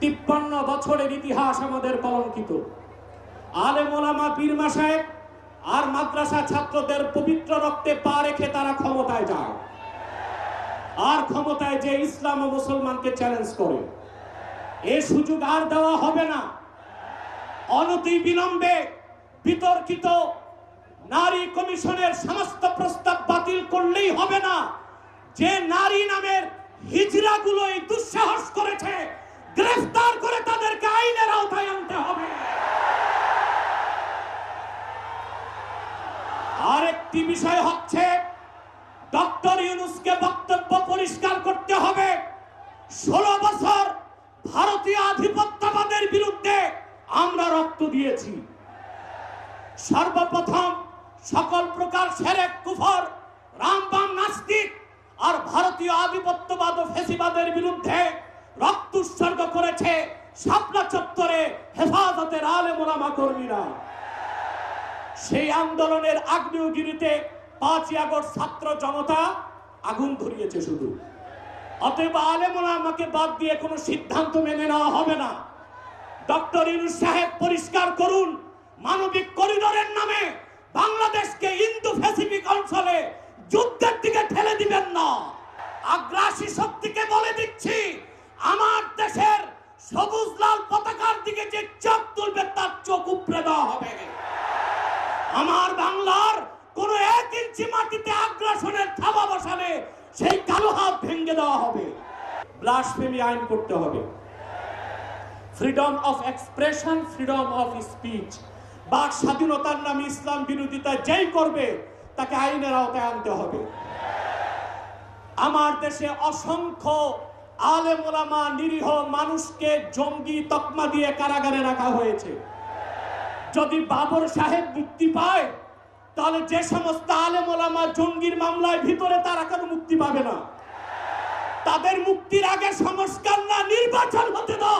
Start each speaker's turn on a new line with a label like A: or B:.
A: তিপ্পান্ন বছরের ইতিহাস আমাদের কলঙ্কিত। আলেম ওলামা পীর মাসায়েব আর মাদ্রাসা ছাত্রদের পবিত্র রক্তে পা রেখে তারা ক্ষমতায় যায়। আর ক্ষমতায় যে ইসলাম ও মুসলমানকে চ্যালেঞ্জ করে। এ সুযোগ আর দেওয়া হবে না। অনতি বিলম্বে বিতর্কিত নারী কমিশনের সমস্ত প্রস্তাব বাতিল করলেই হবে না। যে নারী নামের হিজড়াগুলো এই দুঃসাহস করেছে, গ্রেফতার করে তাদেরকে আইনের আওতায় আনতে হবে আরেকটি বিষয় হচ্ছে, ডক্টর ইউনুসকে বক্তব্য পরিষ্কার করতে হবে। ষোলো বছর ভারতীয় আধিপত্যবাদের বিরুদ্ধে আমরা রক্ত দিয়েছি। সর্বপ্রথম সকল প্রকার সেরেক, কুফর, রামবাম, নাস্তিক আর ভারতীয় আধিপত্যবাদ ও ফেসিবাদের বিরুদ্ধে রক্ত উৎসর্গ করেছে শাপলা চত্বরে হেফাজতের আলেমোলামা কর্মীরা। সেই আন্দোলনের আগ্নেয়গিরিতে পাঁচই আগস্ট ছাত্র জনতা আগুন ধরিয়েছে শুধু। অতএব আলেমোলা আমাকে বাদ দিয়ে কোনো সিদ্ধান্ত মেনে নেওয়া হবে না। ডক্টর ইনু সাহেব, পরিষ্কার করুন, মানবিক করিডোরের নামে বাংলাদেশকে ইন্দো প্যাসিফিক অঞ্চলে যুদ্ধের দিকে ঠেলে দিবেন এক মাটিতে আগ্রাসনের থাবা বসালে, সেই কালো হাত ভেঙে দেওয়া হবে। ব্লাসফেমি আইন করতে হবে। Freedom of expression freedom of speech বাক স্বাধীনতার নামে ইসলাম বিরোধিতা যেই করবে, তাকে আইনের আওতায় আনতে হবে। আমার দেশে অসংখ্য আলেম ওলামা নিরীহ মানুষকে জঙ্গি তকমা দিয়ে কারাগারে রাখা হয়েছে। যদি বাবর সাহেব মুক্তি পায় তাহলে যে সমস্ত আলেমা জঙ্গির মামলায় ভিতরে তারা কেন মুক্তি পাবে না? তাদের মুক্তির আগে সংস্কার না নির্বাচন হতে বাংলাদেশ